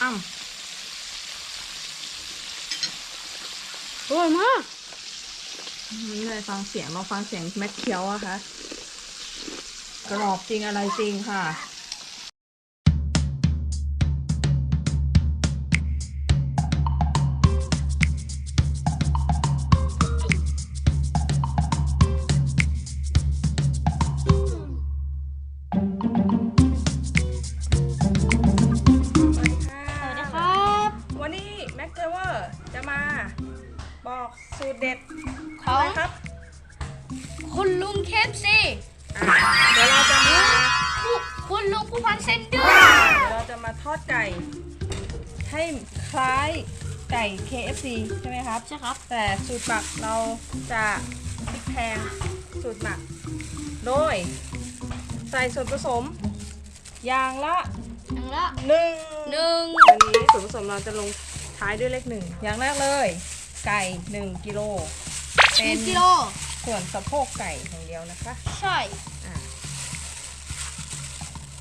อ้ำอร่อยมากนี่เลยฟังเสียงเราฟังเสียงแม็กเคียวอะคะกรอบจริงอะไรจริงค่ะ KFC ใช่ไหมครับ ใช่ครับ แต่สูตรหมักเราจะพลิกแพงสูตรหมัก โดย ใส่ส่วนผสม อย่างละอย่างละหนึ่งหนึ่งวันนี้ส่วนผสมเราจะลงท้ายด้วยเลขหนึ่งอย่างแรกเลย ไก่1กิโลหเป็นึ่นงกิโล ส่วนสะโพกไก่อย่างเดียวนะคะใช่ อะ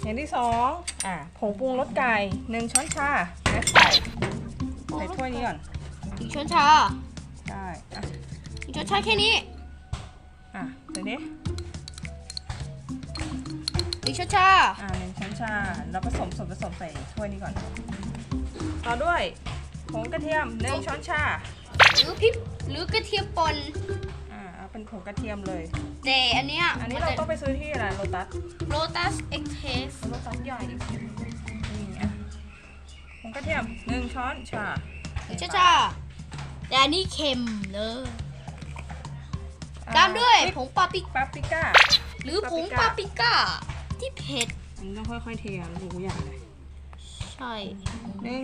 อย่างที่สองอะผงปรุงรสไก่หนึ่งช้อนชาแม่ใส่ ใส่ถ้วยนี้ก่อนอีกช้อนชาใช่อะอีกช้อนชาแค่นี้อะใส่ดิอีกช้อนชาอะหนึ่งช้อนชาแล้วผสมส่วนผสมใส่ถ้วยนี้ก่อนต่อด้วยผงกระเทียมหนึ่งช้อนชาหรือพริกหรือกระเทียมป่นอ่าเอาเป็นผงกระเทียมเลย แต่อันเนี้ยอันนี้เราต้องไปซื้อที่อะไรโลตัสโลตัสเอ็กเทสโลตัสใหญ่นี่อะผ งกระเทียมหนึ่งช้อนชาอีกช้อนชาแต่อันนี้เค็มเลยตามด้วยผงปาปริปาปริก้าหรือผงปาปริก้าที่เผ็ดอันนี้ต้องค่อยๆเทอะรู้อย่างเลยใช่หนึ่ง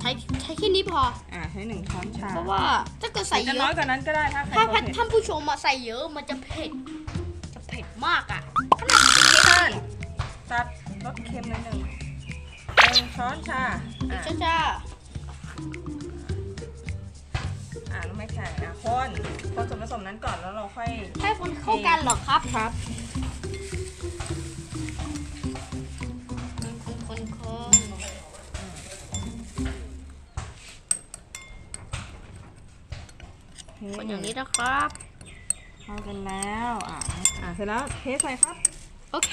ใช้ใช้แค่นี้พอ อ่าใช้หนึ่งช้อนชาเพราะว่าถ้าเกิดใส่จะเยน้อยอะกว่านั้นก็ได้ถ้าใครถ้าเขาเผ็ดท่านผู้ชมมาใส่เยอะมันจะเผ็ด จะเผ็ดมากอะท่านตัดรสเค็มหน่อยหนึ่ง หนึ่งช้อนชาอะจ้าจ้าอ่าน้องไม่แข็งอะคนคนส่วนผสมนั้นก่อนแล้วเราค่อยให้คนเข้ากันเหรอครับครับ คนคนคนคนอย่างนี้นะครับ เข้ากันแล้วอ่าอ่าเสร็จแล้วเทใส่ครับ โอเค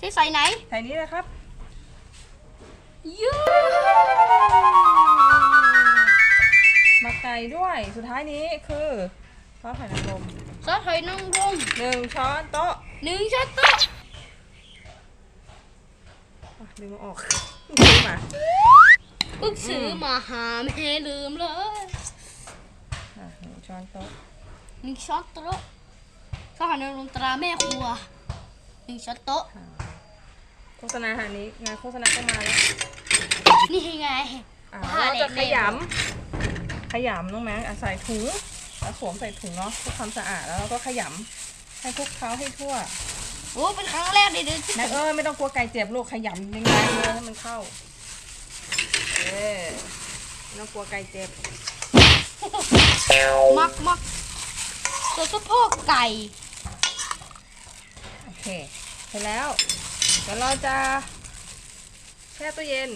จะใส่ไหน ใส่นี้เลยครับ ยูหมักไก่ด้วย สุดท้ายนี้คือซอสหอยนางรมซอสหอยนางรมหนึ่งช้อนโต๊ะหนึ่งช้อนโต๊ะอะลืมเอาออกลืมอะเพิ่งซื้อมาหาแม่ลืมเลยอะหนึ่งช้อนโต๊ะหนึ่งช้อนโต๊ะซอสหอยนางรมตราแม่ครัวหนึ่งช้อนโต๊ะโฆษณาหานี้งานโฆษณาก็มาแล้ว นี่ไง อะว่าเราจะแน่ๆขยำขยำน้องแม็กอะใส่ถุงแล้วสวมใส่ถุงเนาะเพื่อความสะอาดแล้วเราก็ขยำให้คลุกเคล้าให้ทั่วโอ้เป็นครั้งแรกเลยเดินที่แม็กเอ้ยไม่ต้องกลัวไก่เจ็บลูกขยำยังไงเลยให้มันเข้าเออไม่ต้องกลัวไก่เจ็บมักมักตัวสะโพกไก่โอเคเสร็จแล้วเดี๋ยวเราจะแช่ตู้เย็น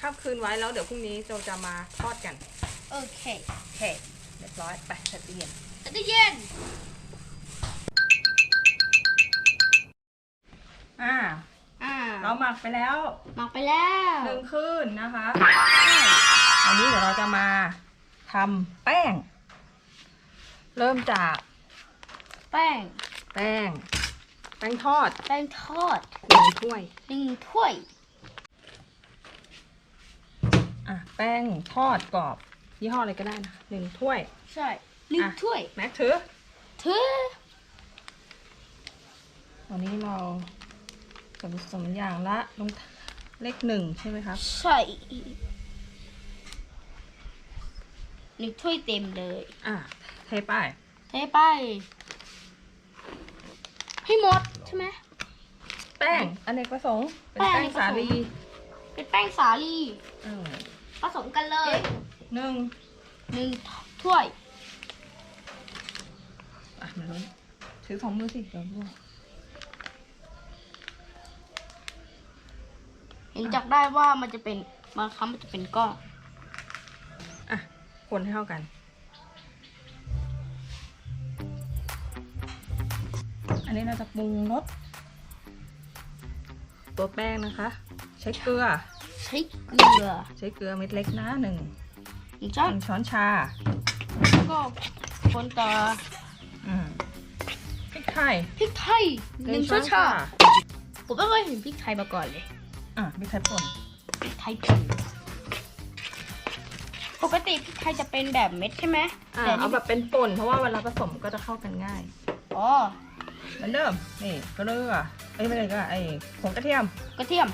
ข้ามคืนไว้แล้วเดี๋ยวพรุ่งนี้เราจะมาทอดกัน โอเคโอเคเรียบร้อยไปแช่ตู้เย็นตู้เย็นอ่าอ่าเราหมักไปแล้วหมักไปแล้วหนึ่งคืนนะคะอันนี้เดี๋ยวเราจะมาทำแป้ง เริ่มจาก แป้ง แป้ง แป้งทอด แป้งทอดหนึ่งถ้วยหนึ่งถ้วย อะแป้งทอดกรอบยี่ห้ออะไรก็ได้นะหนึ่งถ้วย ใช่หนึ่งอะ ถ้วยแม็กถือถือวันนี้เราส่วนผสมอย่างละลงเลขหนึ่งใช่ไหมครับใช่หนึ่งถ้วยเต็มเลยอะเทไปเทไป ให้หมดใช่ไหม แป้งอเนกประสงค์เป็นแป้งแป้องเนกประสงค์ สาลีเป็นแป้งสาลี เออ ผสมกันเลยหนึ่งหนึ่งถ้วยอะมันล้นถือสองมือสิเดี๋ยวร่วงเห็นจักได้ว่ามันจะเป็นบางครั้งมันจะเป็นก้อนอะคนให้เข้ากันอันนี้เราจะปรุงรสตัวแป้งนะคะ ใช้เกลือ ใช้เกลือใช้เกลือเม็ดเล็กนะหนึ่งหนึ่งหช้อนนึ่งช้อนชาแล้วก็คนต่ออืมพริกไทยพริกไทยหนึ่งช้อนชาผมไม่เคยเห็นพริกไทยมาก่อนเลยอะพริกไทยป่นพริกไทยป่นปกติพริกไทยจะเป็นแบบเม็ดใช่ไหมอะแต่เอานี่แบบเป็นป่นเพราะว่าเวลาผสมก็จะเข้ากันง่าย อ๋อเหมือนเดิมนี่เกลือเอ้ยไม่ใช่เกลือไอ้ผงกระเทียมกระเทียม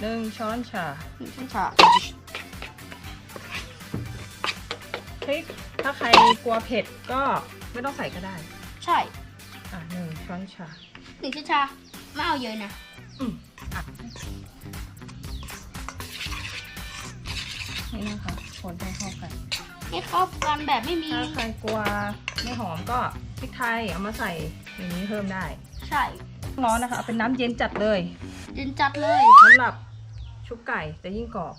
หนึ่งช้อนชาหนึ่งช้อนชาพริกถ้าใครกลัวเผ็ดก็ไม่ต้องใส่ก็ได้ ใช่ อะหนึ่งช้อนชาหนึ่งช้อนชาไม่เอาเยอะนะอืมอะนี่นะคะคนให้เข้ากันให้เข้ากันแบบไม่มี ถ้าใครกลัวไม่หอมก็พริกไทยเอามาใส่ในนี้เพิ่มได้ ใช่ ร้อนนะคะเอาเป็นน้ำเย็นจัดเลย เย็นจัดเลยสำหรับ ชุบไก่จะยิ่งกรอบ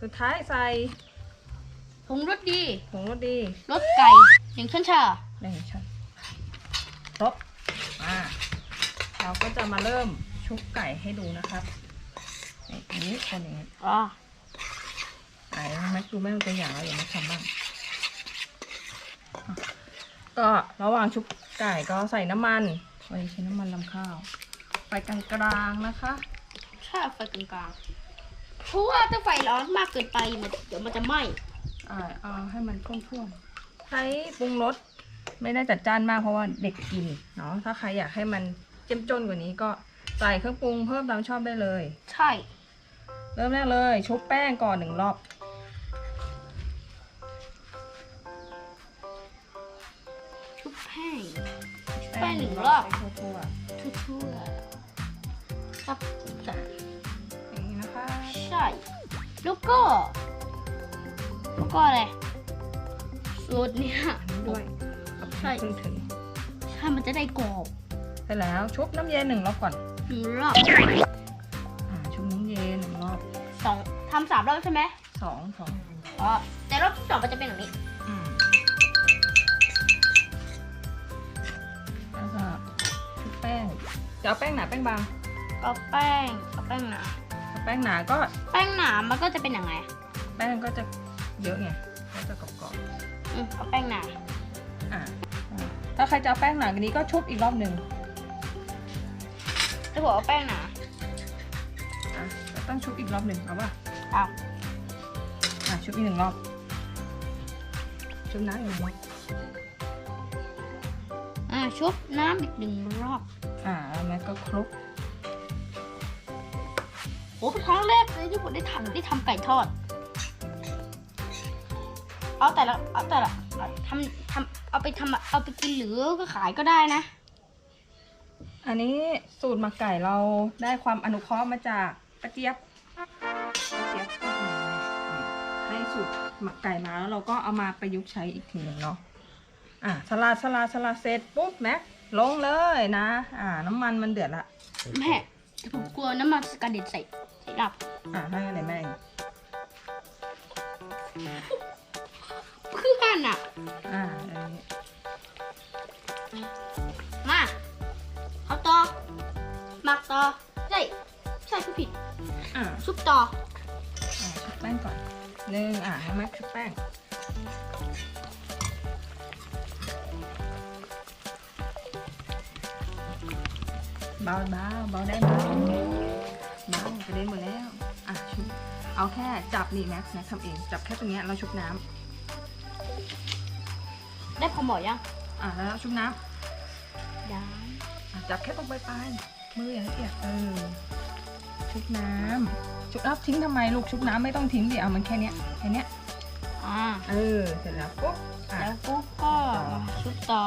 สุดท้ายใส่ผงรสดีผงรสดีรสไก่หนึ่งช้อนชาหนึ่งช้อนครบอ่าเราก็จะมาเริ่มชุบไก่ให้ดูนะครับนี่อันนี้คนอย่างนี้อ๋อไหนแม็กดูแม่เป็นตัวอย่างแล้วอย่ามาทำบ้างอะก็ระหว่างชุบไก่ก็ใส่น้ำมันไว้ใช้น้ำมันลำข้าวไฟกลางๆนะคะใช่ไฟกลางๆเพราะว่าถ้าไฟร้อนมากเกินไปมันเดี๋ยวมันจะไหม้อ่าเอาให้มันท่วมๆใช้ปรุงรสไม่ได้จัดจ้านมากเพราะว่าเด็กกินเนาะถ้าใครอยากให้มันเจ้มจนกว่านี้ก็ใส่เครื่องปรุงเพิ่มตามชอบได้เลย ใช่ เริ่มแรกเลยชุบแป้งก่อนหนึ่งรอบชุบแป้งแป้งหนึ่งรอบให้ทั่วทั่วๆ ครับจ้ะๆอย่างนี้นะคะ ใช่ แล้วก็ แล้วก็อะไรสูตรเนี้ยอันนี้ด้วยเอาไปใช่ให้เพิ่งถึงใช่มันจะได้กรอบเสร็จแล้วชุบน้ำเย็นหนึ่งรอบก่อนหนึ่งรอบอ่าชุบน้ำเย็นหนึ่งรอบสองทำสามรอบใช่ไหมสองสองอ๋อแต่รอบที่สองมันจะเป็นแบบนี้ อืมแล้วก็ชุบแป้งจะเอาแป้งหนาแป้งบาง เอาแป้งเอาแป้งหนาถ้าแป้งหนาก็แป้งหนามันก็จะเป็นยังไงแป้งก็จะเยอะไงก็จะกรอบอืมเอาแป้งหนาๆอ่าอ่าถ้าใครจะเอาแป้งหนากว่านี้ก็ชุบอีกรอบหนึ่งถ้าบอกเอาแป้งหนาอะก็ต้องชุบอีกรอบหนึ่งเอาป่ะเอาอะชุบอีกหนึ่งรอบชุบน้ำอีกหนึ่งรอบอ่าชุบน้ำอีกหนึ่งรอบอ่าแล้วแม่ก็คลุก โอ้เป็นครั้งแรกเลยที่ผมได้ทำได้ทำไก่ทอด เอาแต่ละเอาแต่ละเอาทำทำเอาไปทำเอาไปกินหรือก็ขายก็ได้นะ อันนี้สูตรหมักไก่เราได้ความอนุเคราะห์มาจากป้าเจี๊ยบป้าเจี๊ยบก็ทำให้สูตรหมักไก่มาแล้วเราก็เอามาประยุกต์ใช้อีกทีหนึ่งเนาะอะสลัดสลัดสลัดเสร็จปุ๊บแม็กลงเลยนะ อ่า น้ำมันมันเดือดละแม่แต่ผมกลัวน้ำมันกระเด็นใส่ ใส่ดับอ่าได้เลยแม่เพื่อนอะ อ่าอันนี้มาเอาต่อหมักต่อใช่ใช่คือผิด อ่าซุปต่ออ่าชุบแป้งก่อนหนึ่งอ่าให้แม็กชุบแป้งเบาเบาเบาได้เบา เอาแค่จับนี่แม็กซ์แม็กซ์ทำเอง จับแค่ตรงเนี้ยเราชุบน้ได้พอหมอยังำอะแล้วเราชุบน้ำยังอะจับแค่ตรงปลายๆมืออย่าให้เปียกเออชุบน้ำชุบน้ำทิ้งทำไมลูกชุบน้ำไม่ต้องทิ้งดิเอามันแค่เนี้ยแค่เนี้ยอ่าเออเสร็จแล้วปุ๊บอะแล้วปุ๊บก็ชุบต่อ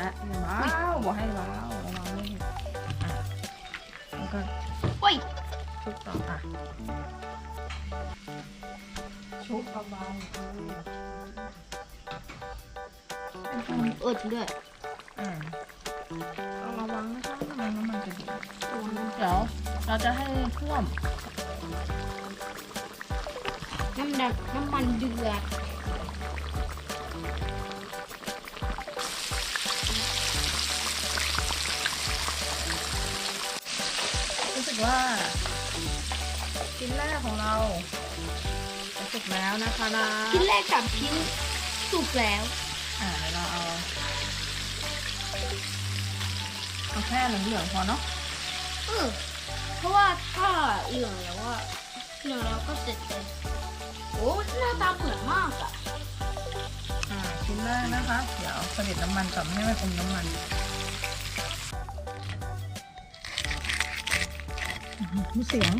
และว้าวบอกให้ว้าวระวังเลยอะแล้วก็เฮ้ยชุบต่ออะชุบเบาๆเออเป็นคนเอิดด้วยอ่าต้องระวังนะคะระวังน้ำมันกระเด็นเดี๋ยวเราจะให้ท่วม น้ำดักน้ำมันเดือด ว่าชิ้นแรกของเราจะสุกแล้วนะคะนะชิ้นแรกกับชิ้นสุกแล้ว อ่าเดี๋ยวเราเอาเอาแค่เหลืองๆพอเนาะเออเพราะว่าถ้าเหลืองแล้วว่าเหลืองแล้วก็เสร็จเลยโอ้หน้าตาเหมือนมากอะอ่าชิ้นแรกนะคะ เดี๋ยวเสด็จน้ำมันก่อนไม่ให้มันอมน้ำมัน อื้อหือเสียง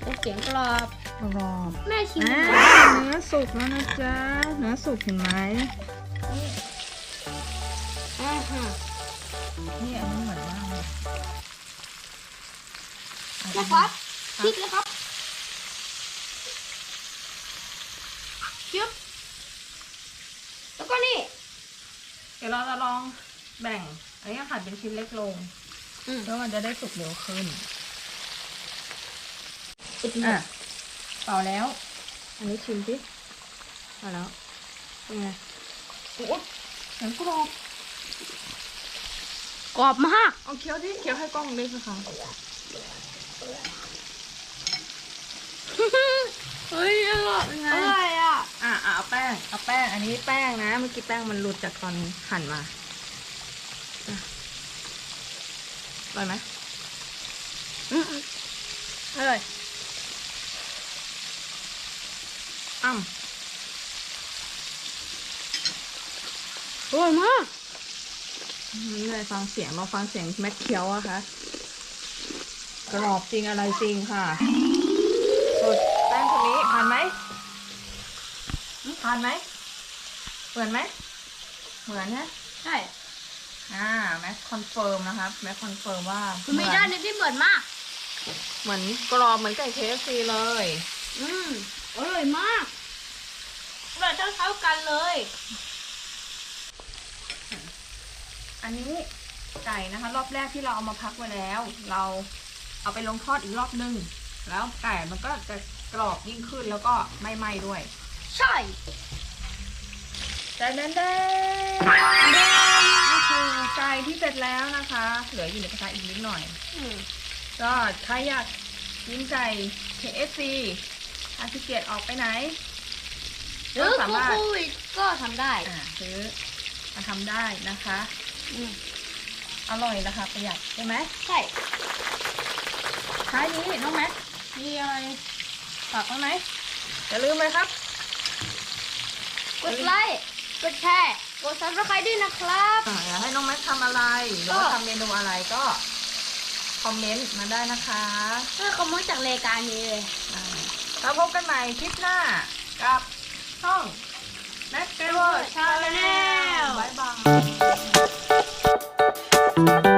โอ้เสียงกรอบกรอบแม่ชิมอ่าหน่อยเนื้อสุกแล้วนะจ๊ะเนื้อสุกเห็นไหมอ่าฮะนี่อันนี้เหมือนมากเลยนะครับพริกนะครับยึบแล้วก็นี่ เดี๋ยวเราจะลองแบ่ง อันนี้หั่นเป็นชิ้นเล็กลงอืมเพื่อมันจะได้สุกเร็วขึ้น อุดหนุอะนเป่าแล้ว อันนี้ชิมสิเป่าแล้วเป็นไงโอ้ยเหมือนกรอบกรอบมากเอาเคี้ยวดิเคี้ยวให้กล้องดูสิคะเฮ้ยอร่อยเป็นไงอร่อยอะอะอะเอาแป้งเอาแป้ง อันนี้แป้งนะเมื่อกี้แป้งมันหลุดจากตอนหั่นมาอะอร่อยไหมอืมอร่อย อ้ำอร่อยมากนี่เลยฟังเสียงเราฟังเสียงแม็กเคี้ยวอะคะกรอบจริงอะไรจริงค่ะสุดแป้งคนนี้ผ่านไหมผ่านไหมเหมือนไหม เหมือนนะใช่ อ่าแม็กคอนเฟิร์มนะครับแม็กคอนเฟิร์มว่าคุณมีด้านหนึงที่เหมือนมาก เหมือนกรอบเหมือนไก่เคฟซีเลย อืม อร่อยมากอร่อยเท่าเท่าๆกันเลย อันนี้ไก่นะคะ รอบแรกที่เราเอามาพักไว้แล้ว เราเอาไปลงทอดอีกรอบนึง แล้วไก่มันก็จะกรอบยิ่งขึ้นแล้วก็ไม่ไหม้ด้วย ใช่แดนแดนแดนนี่คือไก่ที่เสร็จแล้วนะคะ เหลืออยู่ในกระทะอีกนิดหน่อยอืมก็ใครอยากกินไก่ KFC อาทิเกียรออกไปไหนหรือก็สามารถโควิดก็ทำได้อ่าซื้อมาทำได้นะคะ อืมอร่อยนะคะประหยัดใช่ไหมใช่ ท้ายนี้น้องแม็กมีอะไรฝากไว้ไหมอย่าลืมเลยครับ กดไลค์ กดแชร์ กดซับสไครต์ด้วยนะครับ อ่าอยากให้น้องแม็กทำอะไร หรือว่าก็ ทำเมนูอะไรก็ คอมเมนต์มาได้นะคะเพื่อคอมเมนต์จากรายการนี้เลย อ่า แล้วพบกันใหม่คลิปหน้า กับช่องแม็กเกอร์ชาแนลบ๊ายบาย